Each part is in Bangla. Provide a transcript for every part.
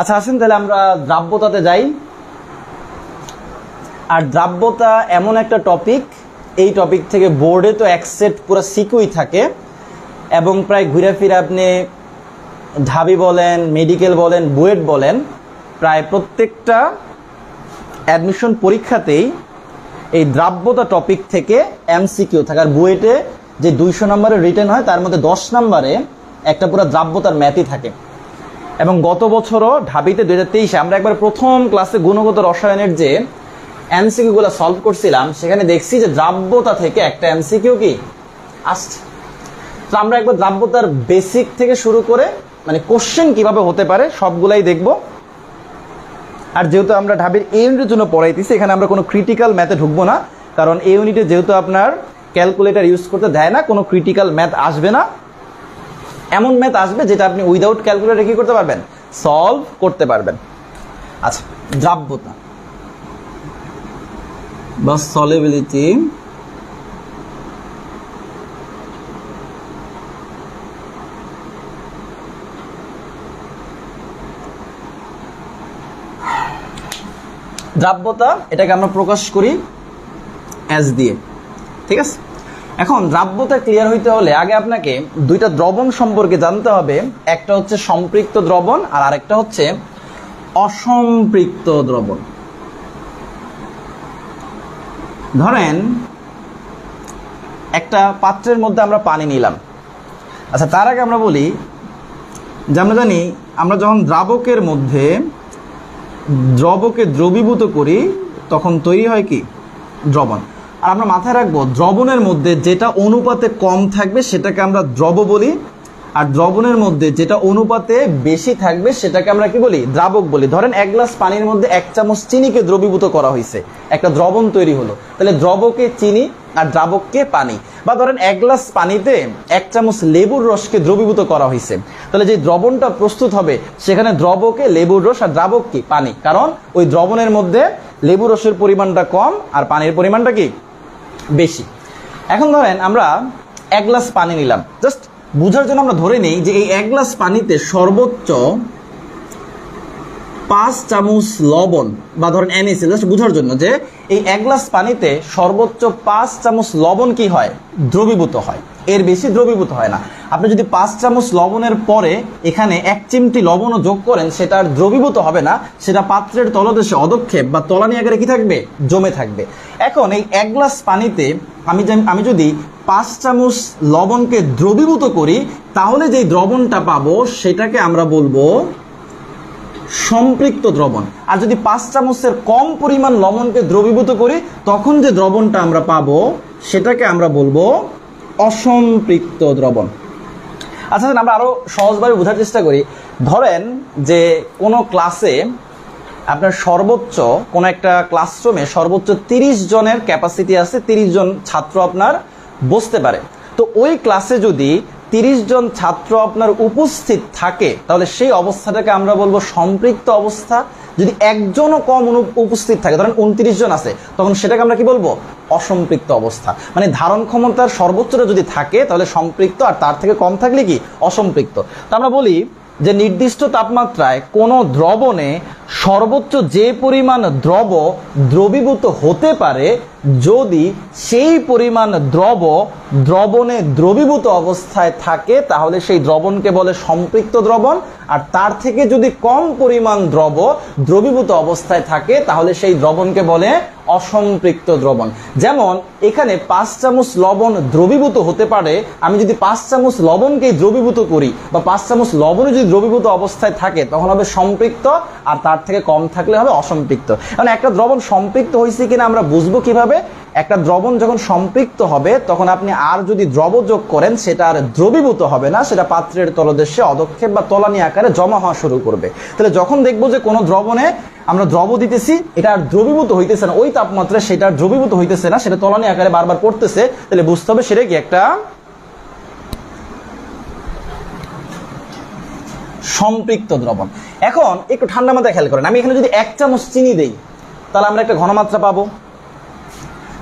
আচ্ছা আসেন তাহলে আমরা দ্রাব্যতাতে যাই। আর দ্রাব্যতা এমন একটা টপিক এই টপিক থেকে বোর্ডে তো এক সেট পুরো সিকুই থাকে এবং প্রায় ঘুরে ফিরে আপনি ঢাবি বলেন মেডিকেল বলেন, বুয়েট বলেন, প্রায় প্রত্যেকটা অ্যাডমিশন পরীক্ষাতেই এই দ্রাব্যতা টপিক থেকে এমসিকিউ থাকে। আর বুয়েটে যে দুইশো নম্বরের রিটার্ন হয়, তার মধ্যে দশ নম্বরে একটা পুরো দ্রাব্যতার ম্যাথই থাকে। এবং গত বছরও ঢাবিতে দু হাজার তেইশে আমরা একবার প্রথম ক্লাসে গুণগত রসায়নের যে এমসিকিউগুলো সলভ করছিলাম, সেখানে দেখছি যে দ্রাব্যতা থেকে একটা এমসিকিউ কি? আসছে তো আমরা একবার দ্রাব্যতার বেসিক থেকে শুরু করে মানে কোশ্চেন কীভাবে হতে পারে, সবগুলাই দেখব। আর যেহেতু আমরা ঢাবির এই ইউনিটের জন্য পড়াইতেছি, এখানে আমরা কোনো ক্রিটিক্যাল ম্যাথে ঢুকবো না, কারণ এই ইউনিটে যেহেতু আপনার ক্যালকুলেটর ইউজ করতে দেয় না, কোনো ক্রিটিক্যাল ম্যাথ আসবে না। এমন ম্যাথ আসবে যেটা আপনি উইদাউট ক্যালকুলেটর কি করতে পারবেন? সলভ করতে পারবেন। আচ্ছা দ্রাব্যতা। বা সলিবিলিটি দ্রাব্যতা, এটাকে আমরা প্রকাশ করি অ্যাজ দিয়ে। ঠিক আছে? এখন দ্রাব্যতা ক্লিয়ার হইতে হলে আগে আপনাকে দুইটা দ্রবণ সম্পর্কে জানতে হবে। একটা হচ্ছে সম্পৃক্ত দ্রবণ আর আরেকটা হচ্ছে অসম্পৃক্ত দ্রবণ। ধরেন, একটা পাত্রের মধ্যে আমরা পানি নিলাম। আচ্ছা তার আগে আমরা বলি যে আমরা জানি আমরা যখন দ্রাবকের মধ্যে দ্রবকে দ্রবীভূত করি, তখন তৈরি হয় কি? দ্রবণ। আর আমরা মাথায় রাখব, দ্রবণের মধ্যে যেটা অনুপাতে কম থাকবে সেটাকে আমরা দ্রব বলি। আর দ্রবণের মধ্যে যেটা অনুপাতে বেশি থাকবে সেটাকে আমরা কি বলি? দ্রাবক বলি। ধরেন এক গ্লাস পানির মধ্যে এক চামচ চিনিকে দ্রবীভূত করা হয়েছে। একটা দ্রবণ তৈরি হলো। তাহলে দ্রবকে চিনি আর দ্রাবককে পানি। বা ধরেন এক গ্লাস পানিতে এক চামচ লেবুর রসকে দ্রবীভূত করা হয়েছে। তাহলে যে দ্রবণটা প্রস্তুত হবে, সেখানে দ্রবকে লেবুর রস আর দ্রাবক কি? পানি। কারণ ওই দ্রবণের মধ্যে লেবুর রসের পরিমাণটা কম আর পানির পরিমাণটা কি? বেশি। এখন ধরেন আমরা এক গ্লাস পানি নিলাম। জাস্ট বুঝার জন্য আমরা ধরে নিই যে এই এক গ্লাস পানিতে সর্বোচ্চ পাঁচ চামচ লবণ বা ধরেন এনএসি জাস্ট বুঝার জন্য যে এই এক গ্লাস পানিতে সর্বোচ্চ পাঁচ চামচ লবণ কি হয়? দ্রবীভূত হয়। এর বেশি দ্রবীভূত হয় না। আপনি যদি পাঁচ চামচ লবণের পরে এখানে এক চিমটি লবণও যোগ করেন, সেটা আর দ্রবীভূত হবে না, সেটা পাত্রের তলদেশে অদক্ষেপ বা তলানি আকারে কি থাকবে? জমে থাকবে। এখন এই এক গ্লাস পানিতে আমি আমি যদি পাঁচ চামচ লবণকে দ্রবীভূত করি, তাহলে যেই দ্রবণটা পাবো, সেটাকে আমরা বলব সম্পৃক্ত দ্রবণ। আর যদি পাঁচ চামচের কম পরিমাণ লবণকে দ্রবীভূত করি, তখন যে দ্রবণটা আমরা পাবো, সেটাকে আমরা বলব অসম্পৃক্ত দ্রবণ। আচ্ছা আমরা আরও সহজভাবে বোঝার চেষ্টা করি। ধরেন যে কোনো ক্লাসে আপনার সর্বোচ্চ কোনো একটা ক্লাসরুমে সর্বোচ্চ তিরিশ জনের ক্যাপাসিটি আছে, তিরিশ জন ছাত্র আপনার বসতে পারে। তো ওই ক্লাসে যদি তিরিশ জন ছাত্র আপনার উপস্থিত থাকে, তাহলে সেই অবস্থাটাকে আমরা বলব সম্পৃক্ত অবস্থা। যদি একজনও কম উপস্থিত থাকে, ধরেন উনত্রিশ জন আছে, তখন সেটাকে আমরা কি বলব? অসম্পৃক্ত অবস্থা। মানে ধারণ ক্ষমতার সর্বোচ্চটা যদি থাকে, তাহলে সম্পৃক্ত, আর তার থেকে কম থাকলে কি? অসম্পৃক্ত। তো আমরা বলি যে নির্দিষ্ট তাপমাত্রায় কোনো দ্রবণে সর্বোচ্চ যে পরিমাণ দ্রব দ্রবীভূত হতে পারে, যদি সেই পরিমাণ দ্রব দ্রবণে দ্রবীভূত অবস্থায় থাকে, তাহলে সেই দ্রবণকে বলে সম্পৃক্ত দ্রবণ। আর তার থেকে যদি কম পরিমাণ দ্রব দ্রবীভূত অবস্থায় থাকে, তাহলে সেই দ্রবণকে বলে অসম্পৃক্ত দ্রবণ। যেমন, এখানে পাঁচ চামচ লবণ দ্রবীভূত হতে পারে। আমি যদি পাঁচ চামচ লবণকেই দ্রবীভূত করি বা পাঁচ চামচ লবণে যদি দ্রবীভূত অবস্থায় থাকে, তখন হবে সম্পৃক্ত। আর তার থেকে কম থাকলে হবে অসম্পৃক্ত। কারণ একটা দ্রবণ সম্পৃক্ত হয়েছে কিনা আমরা বুঝব কীভাবে? একটা দ্রবণ যখন সম্পৃক্ত হবে, তখন আপনি আর যদি দ্রব যোগ করেন, সেটা আর দ্রবীভূত হবে না, সেটা পাত্রের তলদেশে অদক্ষেপ বা তলানি আকারে জমা হওয়া শুরু করবে। তাহলে যখন দেখব যে কোনো দ্রবণে আমরা দ্রব দিতেছি, এটা আর দ্রবীভূত হইতেছে না, ওই তাপমাত্রায় সেটা আর দ্রবীভূত হইতেছে না, সেটা তলানি আকারে বারবার পড়তেছে, তাহলে বুঝতে হবে সেটা কি একটা সম্পৃক্ত দ্রবণ। এখন একটু ঠান্ডা মাথায় খেয়াল করেন। আমি এখানে যদি এক চামচ চিনি দেই, তাহলে আমরা একটা ঘনমাত্রা পাবো।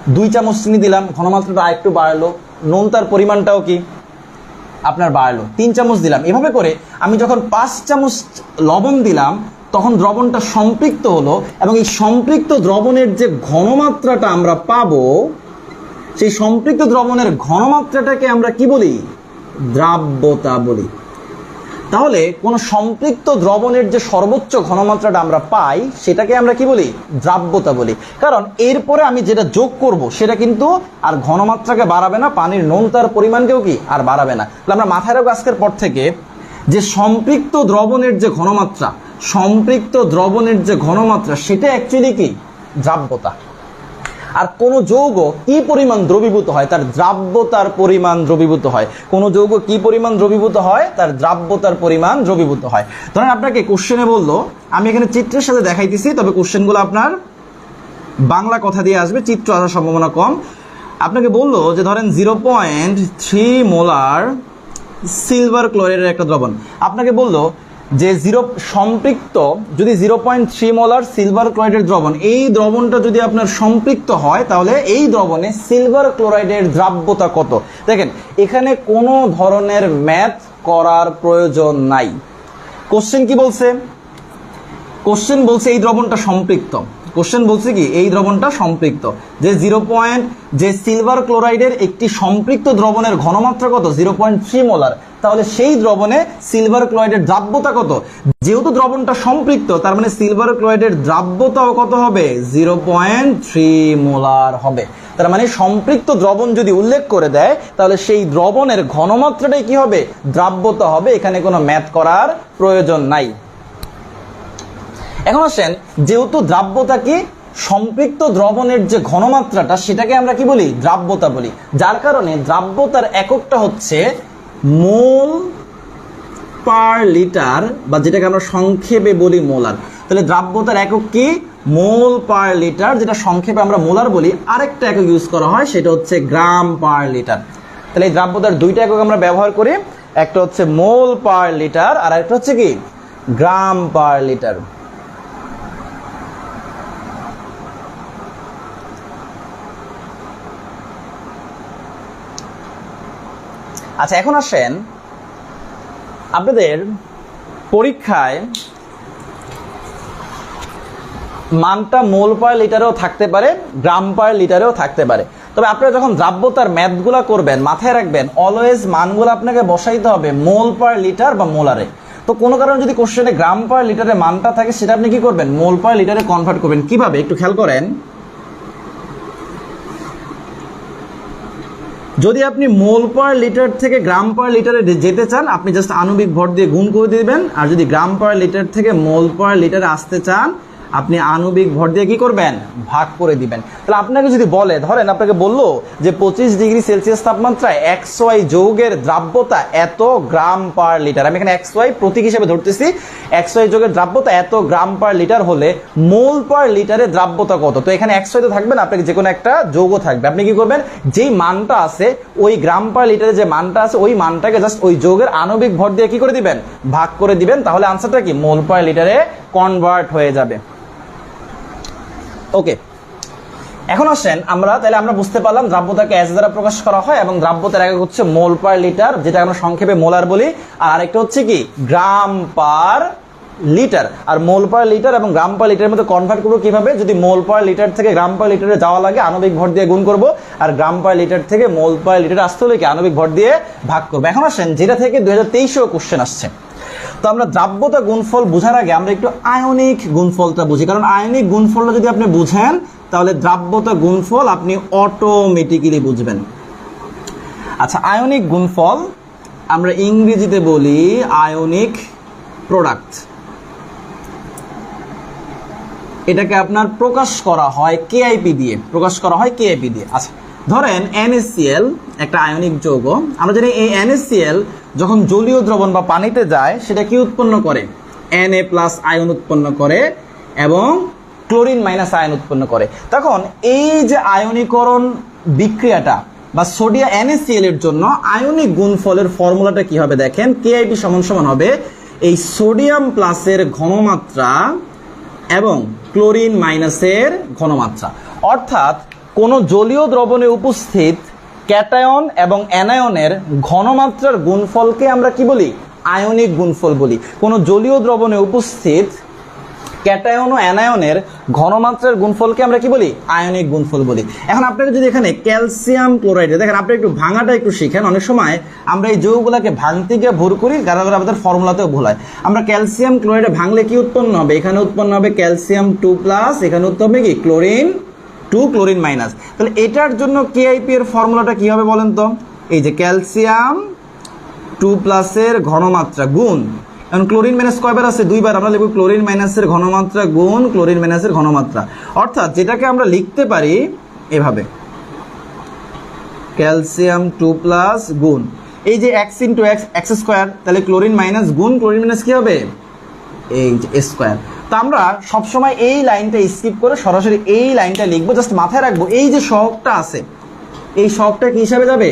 দুই চামচ চিনি দিলাম, ঘনমাত্রাটা আরেকটু বাড়লো। নুন তার পরিমাণটাও কি? আপনার বাড়লো। তিন চামচ দিলাম। এভাবে করে আমি যখন পাঁচ চামচ লবণ দিলাম, তখন দ্রবণটা সম্পৃক্ত হলো এবং এই সম্পৃক্ত দ্রবণের যে ঘনমাত্রাটা আমরা পাবো, সেই সম্পৃক্ত দ্রবণের ঘনমাত্রাটাকে আমরা কি বলি? দ্রাব্যতা বলি। তাহলে কোন সম্পৃক্ত দ্রবণের যে সর্বোচ্চ ঘনমাত্রাটা আমরা পাই, সেটাকে আমরা কি বলি? দ্রাব্যতা বলি। কারণ এরপরে আমি যেটা যোগ করব, সেটা কিন্তু আর ঘনমাত্রাকে বাড়াবে না, পানির নোনতার পরিমাণকেও কি আর বাড়াবে না। তাহলে আমরা মাথায় রাখব আজকের পর থেকে যে সম্পৃক্ত দ্রবণের যে ঘনমাত্রা, সম্পৃক্ত দ্রবণের যে ঘনমাত্রা, সেটা অ্যাকচুয়ালি কি? দ্রাব্যতা। আর কোন যৌগ কি পরিমাণ দ্রবীভূত হয়? তার দ্রাব্যতার পরিমাণ দ্রবীভূত হয়। কোন যৌগ কি পরিমাণ দ্রবীভূত হয়? তার দ্রাব্যতার পরিমাণ দ্রবীভূত হয়। ধরেন আপনাকে কোশ্চেনে বলল, আমি এখানে চিত্রের সাথে দেখাইতেছি, তবে কোশ্চেনগুলো আপনার বাংলা কথা দিয়ে আসবে, চিত্র আসার সম্ভাবনা কম। আপনাকে বলল যে ধরেন zero point three molar silver ক্লোরাইডের একটা দ্রবণ। আপনাকে বলল যে জিরো সম্পৃক্ত, যদি zero point three molar silver ক্লোরাইডের দ্রবণ, এই দ্রবণটা যদি আপনার সম্পৃক্ত হয়, তাহলে এই দ্রবণে সিলভার ক্লোরাইডের দ্রাব্যতা কত? দেখেন, এখানে কোনো ধরনের ম্যাথ করার প্রয়োজন নাই। কোশ্চেন কি বলছে? কোশ্চেন বলছে এই দ্রবণটা সম্পৃক্ত। কোশ্চেন বলছে কি, এই দ্রবণটা সম্পৃক্ত। যে জিরো পয়েন্ট যে সিলভার ক্লোরাইডের একটি সম্পৃক্ত দ্রবণের ঘনমাত্রা কত? জিরো পয়েন্ট থ্রি মোলার তাহলে সেই দ্রবণে সিলভার ক্লোরাইডের দ্রাব্যতা কত? যেহেতু দ্রবণটা সম্পৃক্ত, তার মানে সিলভার ক্লোরাইডের দ্রাব্যতাও কত হবে? জিরো পয়েন্ট থ্রি মোলার হবে। তার মানে সম্পৃক্ত দ্রবণ যদি উল্লেখ করে দেয়, তাহলে সেই দ্রবণের ঘনমাত্রাটাই কি হবে? দ্রাব্যতা হবে। এখানে কোনো ম্যাথ করার প্রয়োজন নাই। এখন আসেন, যেহেতু দ্রাব্যতা কি? সম্পৃক্ত দ্রবণের যে ঘনমাত্রাটা, সেটাকে আমরা কি বলি? দ্রাব্যতা বলি। যার কারণে দ্রাব্যতার এককটা হচ্ছে মোল পার লিটার, বা যেটাকে আমরা সংক্ষেপে বলি মোলার। তাহলে দ্রাব্যতার একক কি? মোল পার লিটার, যেটা সংক্ষেপে আমরা মোলার বলি। আরেকটা একক ইউজ করা হয়, সেটা হচ্ছে গ্রাম পার লিটার। তাহলে এই দ্রাব্যতার দুইটা একক আমরা ব্যবহার করি। একটা হচ্ছে মোল পার লিটার, আর একটা হচ্ছে কি? Gram per litre. আচ্ছা এখন আসেন। আপনাদের পরীক্ষায় মানটা মোল পার লিটারেও থাকতে পারে, গ্রাম পার লিটারেও থাকতে পারে। তবে আপনারা যখন দ্রাব্যতার ম্যাথগুলো করবেন, মাথায় রাখবেন অলওয়েজ মানগুলো আপনাকে বসাইতে হবে মোল পার লিটার বা মোলারে। তো কোনো কারণে যদি কোশ্চেনে গ্রাম পার লিটারে মানটা থাকে, সেটা আপনি কি করবেন? মোল পার লিটারে কনভার্ট করবেন। কীভাবে? একটু খেয়াল করেন। যদি আপনি মোল পার লিটার থেকে গ্রাম পার লিটারে যেতে চান, আপনি জাস্ট আণবিক ভর দিয়ে গুণ করে দিবেন। আর যদি গ্রাম পার লিটার থেকে মোল পার লিটারে আসতে চান আপনি আণবিক ভর দিয়ে কি করবেন? ভাগ করে দিবেন। তাহলে আপনাকে যদি বলে, ধরেন আপনাকে বলল যে পঁচিশ ডিগ্রি সেলসিয়াস তাপমাত্রায় একশো ওয়াই যৌগের দ্রাব্যতা এত গ্রাম পার লিটার। আমি এখানে একশো ওয়াই প্রতীক হিসেবে ধরতেছি। একশো ওয়াই যৌগের দ্রাব্যতা এত গ্রাম পার লিটার হলে মোল পার লিটারে দ্রাব্যতা কত? তো এখানে ওয়াই তো থাকবে না, আপনাকে যে কোনো একটা যৌগ থাকবে। আপনি কি করবেন? যেই মানটা আছে, ওই গ্রাম পার লিটারে যে মানটা আছে, ওই মানটাকে জাস্ট ওই যৌগের আণবিক ভর দিয়ে কি করে দিবেন? ভাগ করে দিবেন। তাহলে আনসারটা কি? মোল পার লিটারে কনভার্ট হয়ে যাবে। ওকে এখন আসেন আমরা, তাহলে আমরা বুঝতে পারলাম দ্রাব্যতাকে এস দ্বারা প্রকাশ করা হয় এবং দ্রাব্যতার একক হচ্ছে মোল পার লিটার, যেটা আমরা সংক্ষেপে মোলার বলি। আর আরেকটা হচ্ছে কি? Gram per litre. আর মোল পার লিটার এবং গ্রাম পার লিটারের মধ্যে কনভার্ট করব কীভাবে? যদি মোল পার লিটার থেকে গ্রাম পার লিটারে যাওয়া লাগে, আণবিক ভর দিয়ে গুণ করব। আর গ্রাম পার লিটার থেকে মোল পার লিটারে আসতে হলে কি? আণবিক ভর দিয়ে ভাগ করব। এখন আসেন, যেটা থেকে দুই হাজার তেইশেও কোশ্চেন আসছে। তো আমরা দ্রাব্যতা গুণফল বোঝার আগে আমরা একটু আয়নিক গুণফলটা বুঝি। কারণ আয়নিক গুণফলটা যদি আপনি বুঝেন, তাহলে দ্রাব্যতা গুণফল আপনি অটোমেটিক্যালি বুঝবেন। আচ্ছা আয়নিক গুণফল আমরা ইংরেজিতে বলি আয়নিক প্রোডাক্ট এটাকে আপনার প্রকাশ করা হয় কেআইপি দিয়ে। প্রকাশ করা হয় কেআইপি দিয়ে। আচ্ছা ধরেন NaCl একটা আয়নিক যৌগ। আমরা জানি এই NaCl যখন জলীয় দ্রবণ বা পানিতে যায়, সেটা কি উৎপন্ন করে? Na প্লাস আয়ন উৎপন্ন করে এবং ক্লোরিন মাইনাস আয়ন উৎপন্ন করে। তখন এই যে আয়নীকরণ বিক্রিয়াটা বা সোডিয়া NaCl এর জন্য আয়নিক গুণফলের ফর্মুলাটা কি হবে দেখেন? কেআইপি সমান সমান হবে এই সোডিয়াম প্লাসের ঘনমাত্রা এবং ক্লোরিন মাইনাসের ঘনমাত্রা। অর্থাৎ কোন জলীয় দ্রবণে উপস্থিত ক্যাটায়ন এবং অ্যানায়নের ঘনমাত্রার গুণফলকে আমরা কি বলি? আয়নিক গুণফল বলি। কোন জলীয় দ্রবণে উপস্থিত ক্যাটায়ন ও অ্যানায়নের ঘনমাত্রার গুণফলকে আমরা কি বলি? আয়নিক গুণফল বলি। এখন আপনাকে যদি এখানে ক্যালসিয়াম ক্লোরাইডে দেখেন, আপনি একটু ভাঙাটা একটু শিখেন। অনেক সময় আমরা এই যৌগগুলোকে ভাঙতে গিয়ে ভুল করি যারা আমাদের ফর্মুলাতেও ভুল হয়। আমরা ক্যালসিয়াম ক্লোরাইডে ভাঙলে কি উৎপন্ন হবে? এখানে উৎপন্ন হবে ক্যালসিয়াম টু প্লাস, এখানে উৎপন্ন হবে কি? ক্লোরিন টু ক্লোরিন মাইনাস তাহলে এটার জন্য কেআইপি এর ফর্মুলাটা কি হবে বলেন তো? এই যে ক্যালসিয়াম টু প্লাসের ঘনমাত্রা গুণ। এখন ক্লোরিন মাইনাস কয়বার আছে? দুইবার। আমরা লিখব ক্লোরিন মাইনাসের ঘনমাত্রা গুণ ক্লোরিন মাইনাসের ঘনমাত্রা। অর্থাৎ যেটাকে আমরা লিখতে পারি এভাবে। ক্যালসিয়াম টু প্লাস গুণ। এই যে X into X X square তাহলে ক্লোরিন মাইনাস গুণ ক্লোরিন মাইনাস কি হবে? এই যে স্কোয়ার তো আমরা সবসময় এই লাইনটা স্কিপ করে সরাসরি এই লাইনটা লিখব জাস্ট মাথায় রাখব, এই যে সহগটা আছে, এই সহগটা কি হিসাবে যাবে?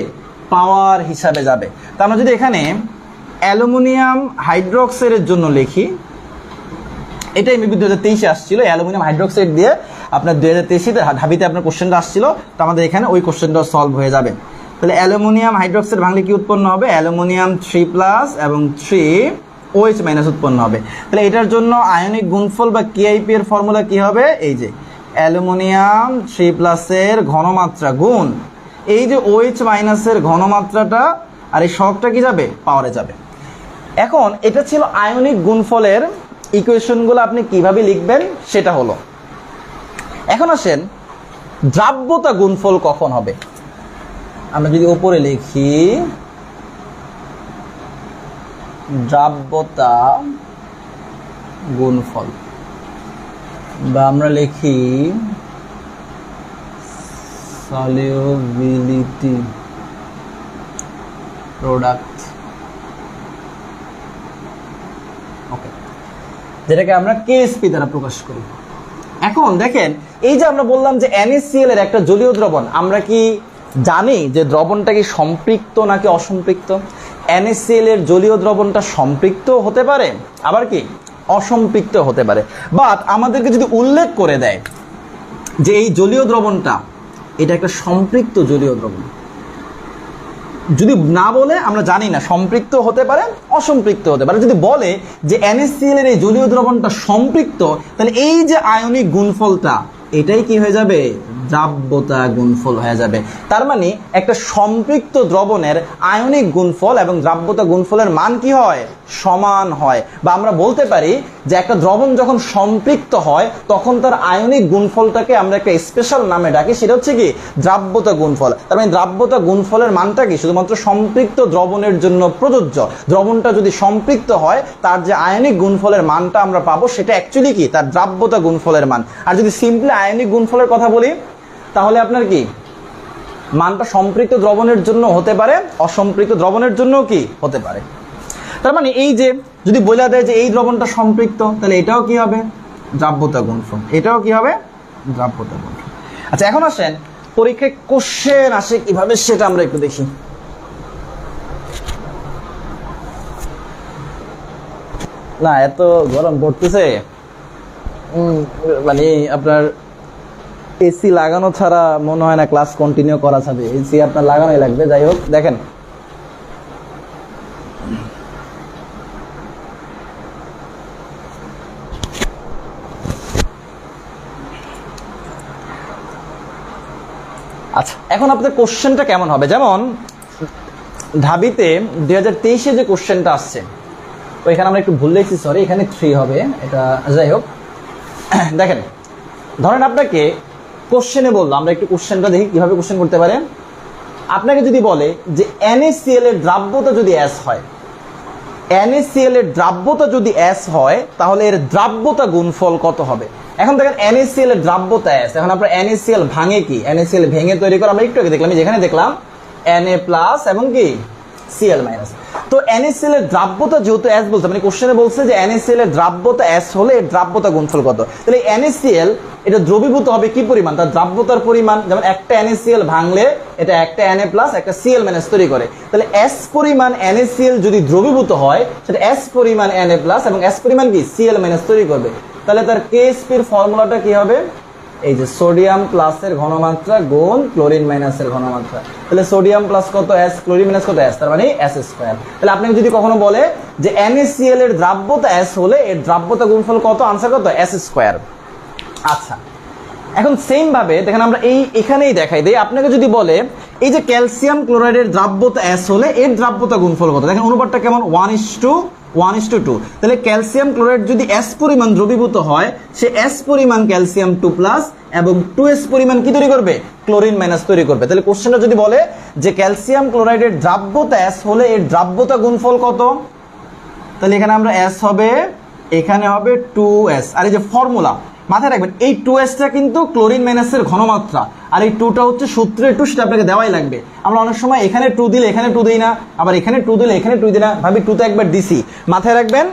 পাওয়ার হিসাবে যাবে। তা আমরা যদি এখানে অ্যালুমিনিয়াম হাইড্রোক্সাইডের জন্য লিখি, এটাই মেবি দু হাজার তেইশে আসছিল অ্যালুমিনিয়াম হাইড্রোক্সাইড দিয়ে আপনার দু হাজার তেইশে ঢাবিতে আপনার কোশ্চেনটা আসছিল, তো আমাদের এখানে ওই কোশ্চেনটা সলভ হয়ে যাবে। তাহলে অ্যালুমিনিয়াম হাইড্রোক্সাইড ভাঙলে কি উৎপন্ন হবে? অ্যালুমিনিয়াম থ্রি প্লাস এবং থ্রি ওএইচ মাইনাস উৎপন্ন হবে। তাহলে এটার জন্য আয়নিক গুণফল বা কেআইপি এর ফর্মুলা কি হবে? এই যে, অ্যালুমিনিয়াম থ্রি প্লাসের ঘনমাত্রা গুণ। এই যে ওএইচ মাইনাসের ঘনমাত্রাটা, আর এই শখটা কি যাবে? পাওয়ারে যাবে। এখন এটা ছিল আয়নিক গুণফলের ইকুয়েশনগুলো আপনি কীভাবে লিখবেন? সেটা হলো, এখন আসেন, দ্রাব্যতা গুণফল কখন হবে? আমরা যদি উপরে লিখি দ্রাব্যতা গুণফল। বা আমরা লিখি সলিউবিলিটি প্রোডাক্ট ওকে যেটাকে আমরা কেএসপি দ্বারা প্রকাশ করি। এখন দেখেন, এই যে আমরা বললাম যে NaCl এর একটা জলীয় দ্রবণ, আমরা কি জানি যে দ্রবণটা কি সম্পৃক্ত নাকি অসম্পৃক্ত? NaCl এর জলীয় দ্রবণটা সম্পৃক্ত হতে পারে, আবার কি? অসম্পৃক্ত হতে পারে। বাট আমাদেরকে যদি উল্লেখ করে দেয় যে এই জলীয় দ্রবণটা, এটা একটা সম্পৃক্ত জলীয় দ্রবণ। যদি না বলে, আমরা জানি না, সম্পৃক্ত হতে পারে, অসম্পৃক্ত হতে পারে। যদি বলে যে NaCl এর এই জলীয় দ্রবণটা সম্পৃক্ত, তাহলে এই যে আয়নিক গুণফলটা, এটাই কি হয়ে যাবে? দ্রাব্যতা গুণফল হয়ে যাবে। তার মানে একটা সম্পৃক্ত দ্রবণের আয়নিক গুণফল এবং দ্রাব্যতা গুণফলের মান কি হয়? সমান হয়। বা আমরা বলতে পারি যে একটা দ্রবণ যখন সম্পৃক্ত হয়, তখন তার আয়নিক গুণফলটাকে আমরা একটা স্পেশাল নামে ডাকি, সেটা হচ্ছে কি? দ্রাব্যতা গুণফল। তার মানে দ্রাব্যতা গুণফলের মানটা কি? শুধুমাত্র সম্পৃক্ত দ্রবণের জন্য প্রযোজ্য। দ্রবণটা যদি সম্পৃক্ত হয়, তার যে আয়নিক গুণফলের মানটা আমরা পাবো, সেটা অ্যাকচুয়ালি কি? তার দ্রাব্যতা গুণফলের মান। আর যদি সিম্পলি আয়নিক গুণফলের কথা বলি তাহলে আপনার কি? মানটা সম্পৃক্ত দ্রবণের জন্য হতে পারে, অসম্পৃক্ত দ্রবণের জন্য কি হতে পারে। তার মানে এই যে, যদি বোঝা দেয় যে এই দ্রবণটা সম্পৃক্ত, তাহলে এটাও কি হবে? দ্রাব্যতা গুণফল। এটাও কি হবে? দ্রাব্যতা গুণফল। আচ্ছা এখন আসেন, পরীক্ষায় কোশ্চেন আসে কীভাবে সেটা আমরা একটু দেখি। না, এত গরম পড়তেছে। মানে আপনার এসি লাগানো ছাড়া মনে হয় না ক্লাস কন্টিনিউ করা যাবে। এসি আপনার লাগানোই লাগবে, যাই হোক, দেখেন। আচ্ছা এখন আপনাদের কোশ্চেনটা কেমন হবে? যেমন, ঢাবিতে দুই হাজার তেইশে যে কোশ্চেনটা আসছে তো এখানে আমরা একটু ভুল লিখছি সরি এখানে থ্রি হবে, এটা, যাই হোক। দেখেন, ধরেন আপনাকে কোশ্চেনে বলল, আমরা একটু কোশ্চেনটা দেখি কীভাবে কোশ্চেন করতে পারে। আপনাকে যদি বলে যে NaCl এর দ্রাব্যতা যদি অ্যাস হয়, NaCl এর দ্রাব্যতা যদি অ্যাস হয়, তাহলে এর দ্রাব্যতা গুণফল কত হবে? এখন দেখেন, NaCl এর দ্রাব্যতা অ্যাস এখন আপনার NaCl ভাঙে কি? NaCl ভেঙে তৈরি করে আমরা একটু আগে দেখলাম যেখানে দেখলাম, Na প্লাস এবং কি? Cl মাইনাস তো NaCl এর দ্রাব্যতা যেহেতু অ্যাস বলছে মানে কোশ্চেনে বলছে যে NaCl এর দ্রাব্যতা অ্যাস হলে এর দ্রাব্যতা গুণফল কত? তাহলে NaCl এটা দ্রবীভূত হবে কি পরিমাণ? তার দ্রাব্যতার পরিমাণ, যেমন একটা NaCl ভাঙলে এটা একটা Na প্লাস একটা Cl মাইনাস তৈরি করে। তাহলে S পরিমাণ NaCl যদি দ্রবীভূত হয়, সেটা S পরিমাণ Na প্লাস এবং S পরিমাণ কি? Cl মাইনাস তৈরি করবে। তাহলে তার KSP এর ফর্মুলাটা কি হবে? এই যে সোডিয়াম প্লাসের ঘনমাত্রা গুণ ক্লোরিন মাইনাসের ঘনমাত্রা। তাহলে সোডিয়াম প্লাস কত এস ক্লোরিন মাইনাস কত এস তার মানে এস স্কোয়ার তাহলে আপনাকে যদি কখনো বলে যে NaCl এর দ্রাব্যতা এস হলে এর দ্রাব্যতা গুণফল কত? আনসার কত? এস স্কোয়ার আচ্ছা। এখন সেম ভাবে দেখেন আমরা এই এখানেই দেখাই দেই। আপনাকে যদি বলে এই যে ক্যালসিয়াম ক্লোরাইডের দ্রাব্যতা এস হলে এর দ্রাব্যতা গুণফল কত? দেখেন অনুপাতটা কেমন? One is to one is to two. তাহলে ক্যালসিয়াম ক্লোরাইড যদি এস পরিমাণ দ্রবীভূত হয়, সে এস পরিমাণ ক্যালসিয়াম টু প্লাস এবং টু এস পরিমাণ কি তৈরি করবে? ক্লোরিন মাইনাস তৈরি করবে। তাহলে কোশ্চেনটা যদি বলে যে ক্যালসিয়াম ক্লোরাইডের দ্রাব্যতা এস হলে এর দ্রাব্যতা গুণফল কত? তাহলে এখানে আমরা এস হবে, এখানে হবে টু এস। আর এই যে ফর্মুলা মাথায় রাখবেন, এই টু এসটা কিন্তু ক্লোরিন মাইনাসের ঘনমাত্রা, আর এই টুটা হচ্ছে সূত্রের টু সেটা আপনাকে দেওয়াই লাগবে। আমরা অনেক সময় এখানে টু দিলে এখানে টু দিই না, আবার এখানে টু দিলে এখানে টু দিই না, ভাবি টুতে একবার দিছি। মাথায় রাখবেন,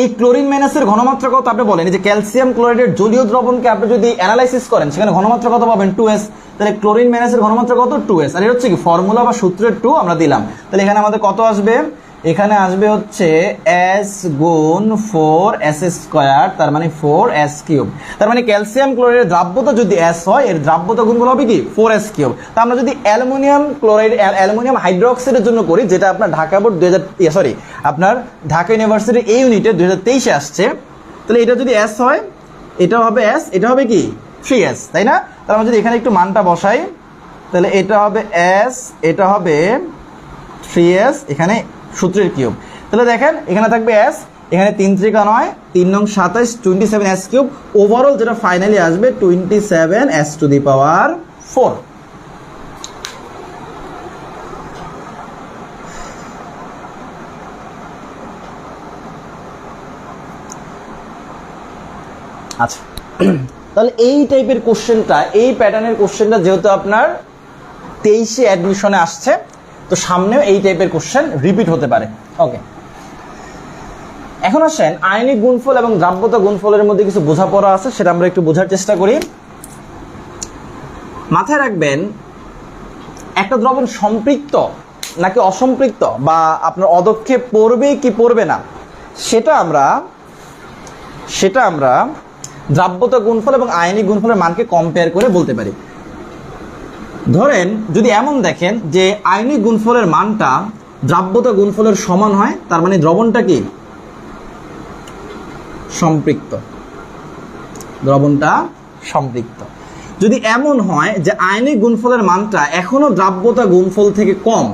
এই ক্লোরিন মাইনাসের ঘনমাত্রা কত আপনি বলেন যে ক্যালসিয়াম ক্লোরাইডের জলীয় দ্রবণকে আপনি যদি অ্যানালাইসিস করেন, সেখানে ঘনমাত্রা কত পাবেন টু এস তাহলে ক্লোরিন মাইনাসের ঘনমাত্রা কত? টু এস আর এটা হচ্ছে কি ফর্মুলা বা সূত্রের টু আমরা দিলাম। তাহলে এখানে আমাদের কত আসবে? এখানে আসবে হচ্ছে এস গুণ ফোর এস স্কোয়ার তার মানে ফোর এস কিউব তার মানে ক্যালসিয়াম ক্লোরাইডের দ্রাব্যতা যদি এস হয়, এর দ্রাব্যতা গুণগুলো হবে কি? ফোর এস কিউব তা আমরা যদি অ্যালুমিনিয়াম ক্লোরাইড অ্যালুমিনিয়াম হাইড্রোক্সাইডের জন্য করি, যেটা আপনার ঢাকা বোর্ড দুই হাজার সরি আপনার ঢাকা ইউনিভার্সিটির এই ইউনিটে দুই হাজার তেইশে আসছে, তাহলে এটা যদি এস হয় এটা হবে এস এটা হবে কি? থ্রি এস তাই না? তার আমরা যদি এখানে একটু মানটা বসাই, তাহলে এটা হবে এস এটা হবে থ্রি এস এখানে সূত্রের কিউব। তাহলে দেখেন, এখানে থাকবে এস এখানে তিন ত্রিকা নয় তিন নং সাতাইশ twenty seven S cube. Overall যেটা ফাইনালি আসবে twenty seven S to the power four আচ্ছা। তাহলে এই টাইপের কোশ্চেনটা এই প্যাটার্নের কোশ্চেনটা যেহেতু আপনার তেইশে অ্যাডমিশনে আসছে তো সামনেও এই টাইপের কোশ্চেন রিপিট হতে পারে। ওকে এখন আসেন, আয়নিক গুণফল এবং দ্রাব্যতা গুণফলের মধ্যে কিছু বোঝাপড়া আছে, সেটা আমরা একটু বোঝার চেষ্টা করি। মাথায় রাখবেন, একটা দ্রবণ সম্পৃক্ত নাকি অসম্পৃক্ত বা আপনার অদক্ষে পড়বে কি পড়বে না, সেটা আমরা সেটা আমরা দ্রাব্যতা গুণফল এবং আয়নিক গুণফলের মানকে কম্পেয়ার করে বলতে পারি। ধরেন, যদি এমন দেখেন যে আয়নিক গুণফলের মানটা দ্রাব্যতা গুণফলের সমান হয়, তার মানে দ্রবণটা কি? সম্পৃক্ত। দ্রবণটা সম্পৃক্ত। যদি এমন হয় যে আয়নিক গুণফলের মানটা এখনও দ্রাব্যতা গুণফল থেকে কম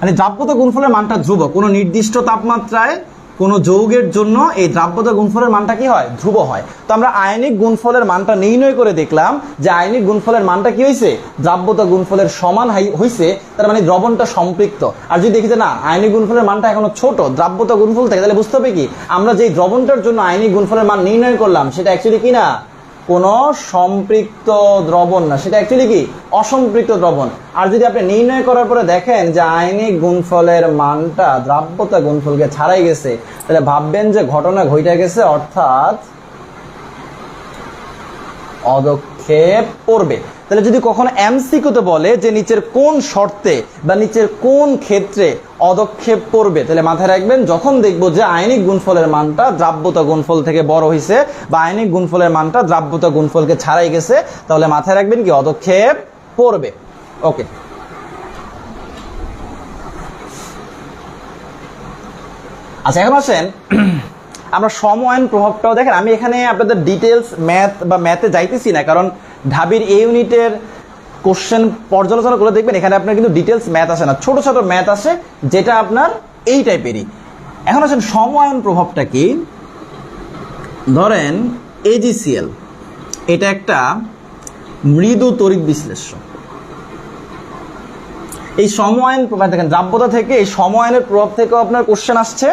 মানে দ্রাব্যতা গুণফলের মানটা ধ্রুব কোনো নির্দিষ্ট তাপমাত্রায় কোনো যৌগের জন্য এই দ্রাব্যতা গুণফলের মানটা কি হয়? ধ্রুব হয়। তো আমরা আয়নিক গুণফলের মানটা নির্ণয় করে দেখলাম যে আয়নিক গুণফলের মানটা কি হয়েছে? দ্রাব্যতা গুণফলের সমান হয়েছে তার মানে দ্রবণটা সম্পৃক্ত। আর যদি দেখি যে না, আয়নিক গুণফলের মানটা এখনও ছোট, দ্রাব্যতা গুণফল থাকে, তাহলে বুঝতে হবে কি? আমরা যে দ্রবণটার জন্য আয়নিক গুণফলের মান নির্ণয় করলাম, সেটা অ্যাকচুয়ালি কি না? কোনো সম্পৃক্ত দ্রবণ না। সেটা অ্যাকচুয়ালি কি? অসম্পৃক্ত দ্রবণ। আর যদি আপনি নির্ণয় করার পরে দেখেন যে আইনিক গুণফলের মানটা, দ্রাব্যতা গুণফলকে ছাড়াই গেছে, তাহলে ভাববেন যে ঘটনা ঘটে গেছে, অর্থাৎ অদক্ষেপ পড়বে তাহলে যদি কখনো এমসিকুতে বলে যে নিচের কোন শর্তে বা নিচের কোন ক্ষেত্রে অদক্ষেপ পড়বে তাহলে মাথায় রাখবেন, যখন দেখব যে আয়নিক গুণফলের মানটা দ্রাব্যতা গুণফল থেকে বড় হয়েছে বা আইনিক গুণফলের মানটা দ্রাব্যতা গুণফলকে ছাড়াই গেছে, তাহলে মাথায় রাখবেন কি অদক্ষেপ পড়বে ওকে। আচ্ছা এখন আসেন, আমরা সময়ায়ন প্রভাবটাও দেখেন, আমি এখানে আপনাদের ডিটেলস ম্যাথ বা ম্যাথে যাইতেছি না, কারণ ঢাবির এই ইউনিটের কোশ্চেন পর্যালোচনা করে দেখবেন, এখানে আপনার কিন্তু ডিটেলস ম্যাথ আসে না। ছোট ছোট ম্যাথ আসে, যেটা আপনার এই টাইপেরই এখন আসেন সময়ায়ন প্রভাবটা কি? ধরেন এজিসিএল এটা একটা মৃদু তড়িৎ বিশ্লেষ্য এই সময়ায়ন প্রভাব দেখেন, দ্রাব্যতা থেকে এই সময়ায়নের প্রভাব থেকেও আপনার কোশ্চেন আসছে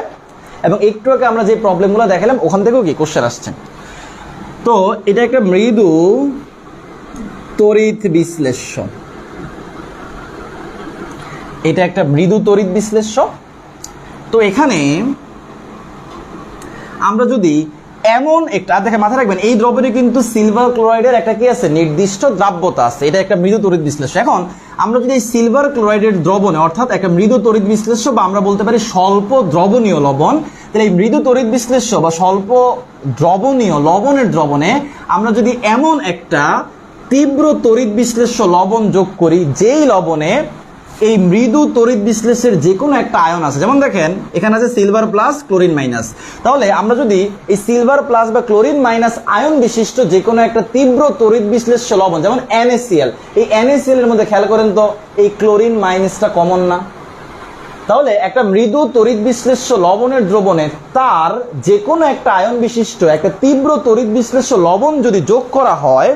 এবং একটু আগে আমরা যে প্রবলেমগুলো দেখালাম, ওখান থেকেও কি কোশ্চেন আসছে? তো এটা একটা মৃদু তড়িৎ বিশ্লেষ্য এটা একটা মৃদু তড়িৎ বিশ্লেষ্য তো এখানে আমরা যদি এমন একটা দেখে মাথায় রাখবেন, এই দ্রবণে কিন্তু সিলভার ক্লোরাইডের একটা কি আছে? নির্দিষ্ট দ্রাব্যতা আছে। এটা একটা মৃদু তড়িৎ বিশ্লেষ্য এখন আমরা যদি এই সিলভার ক্লোরাইডের দ্রবণে, অর্থাৎ একটা মৃদু তড়িৎ বিশ্লেষ্য বা আমরা বলতে পারি স্বল্প দ্রবণীয় লবণ, তাহলে এই মৃদু তড়িৎ বিশ্লেষ্য বা স্বল্প দ্রবণীয় লবণের দ্রবণে আমরা যদি এমন একটা তীব্র তড়িৎ বিশ্লেষ্য লবণ যোগ করি, যেই লবণে এই মৃদু তড়িৎ বিশ্লেষের যে কোনো একটা আয়ন আছে। যেমন দেখেন, এখানে আছে সিলভার প্লাস ক্লোরিন মাইনাস তাহলে আমরা যদি এই সিলভার প্লাস বা ক্লোরিন মাইনাস আয়ন বিশিষ্ট যে কোনো একটা তীব্র তড়িৎ বিশ্লেষ্য লবণ, যেমন NaCl, এই NaCl এর মধ্যে খেয়াল করেন তো, এই ক্লোরিন মাইনাসটা কমন না? তাহলে একটা মৃদু তড়িৎ বিশ্লেষ্য লবণের দ্রবণে তার যে কোনো একটা আয়ন বিশিষ্ট, একটা তীব্র তড়িৎ বিশ্লেষ্য লবণ যদি যোগ করা হয়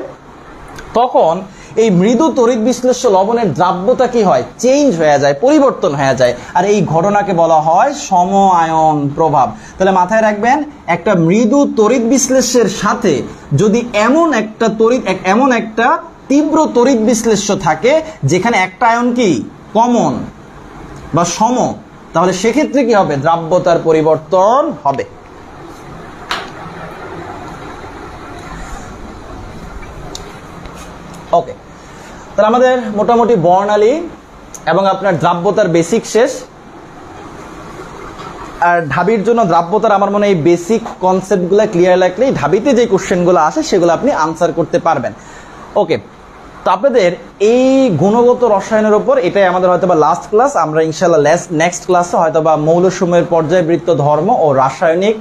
তখন এই মৃদু তড়িৎ বিশ্লেষ্য লবণের দ্রাব্যতা কি হয়? চেঞ্জ হয়ে যায়, পরিবর্তন হয়ে যায়। আর এই ঘটনাকে বলা হয় সম আয়ন প্রভাব। তাহলে মাথায় রাখবেন, একটা মৃদু তড়িৎ বিশ্লেষ্যের সাথে যদি এমন একটা তড়িৎ, এমন একটা তীব্র তড়িৎ বিশ্লেষ্য থাকে, যেখানে একটা আয়ন কি? কমন বা সম। তাহলে সেক্ষেত্রে কি হবে? দ্রাব্যতার পরিবর্তন হবে ওকে তাহলে আমাদের মোটামুটি বর্ণালী এবং আপনার দ্রাব্যতার বেসিক শেষ। আর ঢাবির জন্য দ্রাব্যতার আমার মনে হয় এই বেসিক কনসেপ্টগুলো ক্লিয়ার লাগলেই ঢাবিতে যে কোশ্চেনগুলো আসে সেগুলো আপনি আনসার করতে পারবেন। ওকে তো আপনাদের এই গুণগত রসায়নের উপর এটাই আমাদের হয়তো বা লাস্ট ক্লাস আমরা ইনশাল্লাহ নেক্সট ক্লাসে হয়তো বা মৌলসমূহের পর্যায়বৃত্ত ধর্ম ও রাসায়নিক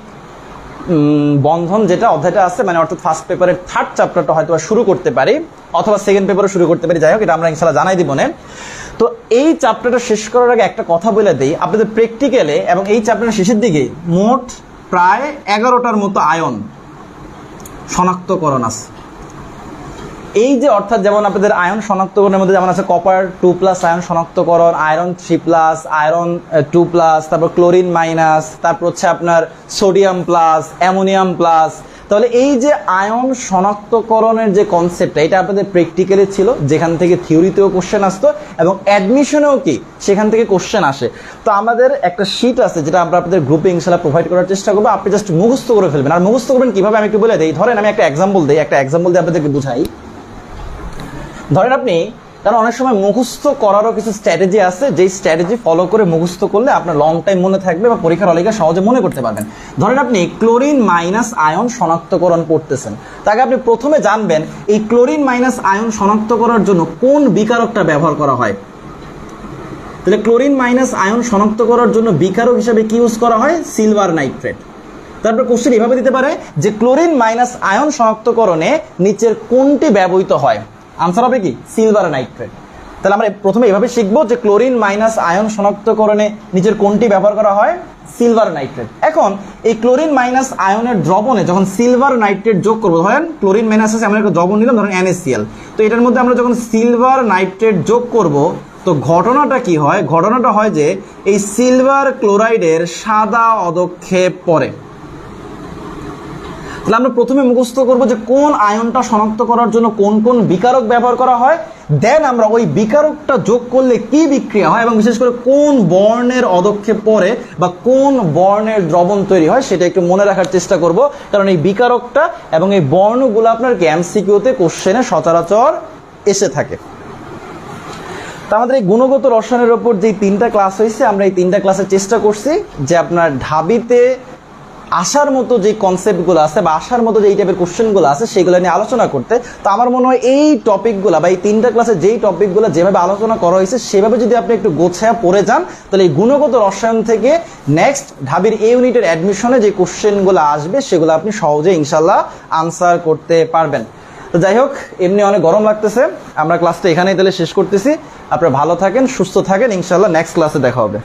বন্ধন যেটা অধ্যায়টা আছে মানে অর্থাৎ ফার্স্ট পেপারের থার্ড চ্যাপ্টারটা হয়তো শুরু করতে পারি, অথবা সেকেন্ড পেপারও শুরু করতে পারি, যাই হোক, এটা আমরা ইনশাল্লাহ জানাই দিব না। তো এই চ্যাপ্টারটা শেষ করার আগে একটা কথা বলে দিই, আপনাদের প্র্যাকটিক্যালে এবং এই চ্যাপ্টারের শেষের দিকে মোট প্রায় এগারোটার মতো আয়ন শনাক্তকরণ আছে। এই যে অর্থাৎ যেমন আপনাদের আয়ন শনাক্তকরণের মধ্যে যেমন আছে কপার টু প্লাস আয়ন শনাক্তকরণ iron three plus iron two plus তারপর ক্লোরিন মাইনাস তারপর হচ্ছে আপনার সোডিয়াম প্লাস অ্যামোনিয়াম প্লাস তাহলে এই যে আয়ন শনাক্তকরণের যে কনসেপ্টটা এটা আপনাদের প্র্যাকটিক্যালি ছিল, যেখান থেকে থিওরিতেও কোশ্চেন আসতো এবং অ্যাডমিশনেও কি, সেখান থেকে কোশ্চেন আসে। তো আমাদের একটা শিট আছে যেটা আমরা আপনাদের গ্রুপে ইনশাল্লাহ প্রোভাইড করার চেষ্টা করব। আপনি জাস্ট মুখস্থ করে ফেলবেন। আর মুখস্থ করবেন কীভাবে আমি একটু বলে দিই? ধরেন আমি একটা এক্সাম্পল দিই, একটা এক্সাম্পল দিয়ে আপনাদেরকে বুঝাই। ধরেন আপনি কারণ অনেক সময় মুখস্থ করারও কিছু স্ট্র্যাটেজি আছে, যেই স্ট্র্যাটেজি ফলো করে মুখস্থ করলে আপনার লং টাইম মনে থাকবে বা পরীক্ষার অলিকা সহজে মনে করতে পারবেন। ধরেন আপনি ক্লোরিন মাইনাস আয়ন শনাক্তকরণ করতেছেন। তাকে আপনি প্রথমে জানবেন, এই ক্লোরিন মাইনাস আয়ন শনাক্ত করার জন্য কোন বিকারকটা ব্যবহার করা হয়? তাহলে ক্লোরিন মাইনাস আয়ন শনাক্ত করার জন্য বিকারক হিসাবে কি ইউজ করা হয়? সিলভার নাইট্রেট তারপর কোশ্চেন এভাবে দিতে পারে যে ক্লোরিন মাইনাস আয়ন শনাক্তকরণে নিচের কোনটি ব্যবহৃত হয়? আনসার হবে কি? সিলভার নাইট্রেট তাহলে আমরা প্রথমে এভাবে শিখব যে ক্লোরিন মাইনাস আয়ন শনাক্তকরণে নিজের কোনটি ব্যবহার করা হয়? সিলভার নাইট্রেট এখন এই ক্লোরিন মাইনাস আয়নের দ্রবণে যখন সিলভার নাইট্রেট যোগ করব, ধরেন ক্লোরিন মাইনাস আছে, আমরা একটা দ্রবণ নিলাম, ধরেন NaCl. তো এটার মধ্যে আমরা যখন সিলভার নাইট্রেট যোগ করব, তো ঘটনাটা কি হয়? ঘটনাটা হয় যে এই সিলভার ক্লোরাইডের সাদা অদক্ষেপ পড়ে। তাহলে আমরা প্রথমে মুখস্থ করব যে কোন আয়নটা শনাক্ত করার জন্য কোন কোন বিকারক ব্যবহার করা হয়। দেন আমরা ওই বিকারকটা যোগ করলে কি বিক্রিয়া হয় এবং বিশেষ করে কোন বর্ণের অদক্ষেপ পরে বা কোন বর্ণের দ্রবণ তৈরি হয় সেটা একটু মনে রাখার চেষ্টা করব। কারণ এই বিকারকটা এবং এই বর্ণগুলো আপনার এমসিকিউতে কোশ্চেনে সচরাচর এসে থাকে। তো আমাদের এই গুণগত রসায়নের ওপর যে তিনটা ক্লাস হয়েছে, আমরা এই তিনটা ক্লাসের চেষ্টা করছি যে আপনার ঢাবিতে আসার মতো যে কনসেপ্টগুলো আছে বা আসার মতো যে এই টাইপের কোশ্চেনগুলো আছে, সেগুলো নিয়ে আলোচনা করতে, তো আমার মনে হয় এই টপিকগুলো বা এই তিনটা ক্লাসে যেই টপিকগুলো যেভাবে আলোচনা করা হয়েছে, সেভাবে যদি আপনি একটু গোছায়া পড়ে যান, তাহলে এই গুণগত রসায়ন থেকে নেক্সট ঢাবির এই ইউনিটের অ্যাডমিশনে যে কোশ্চেনগুলো আসবে, সেগুলো আপনি সহজে ইনশাল্লাহ আনসার করতে পারবেন। তো যাই হোক, এমনি অনেক গরম লাগতেছে, আমরা ক্লাসটা এখানেই তাহলে শেষ করতেছি। আপনারা ভালো থাকেন, সুস্থ থাকেন ইনশাল্লাহ নেক্সট ক্লাসে দেখা হবে।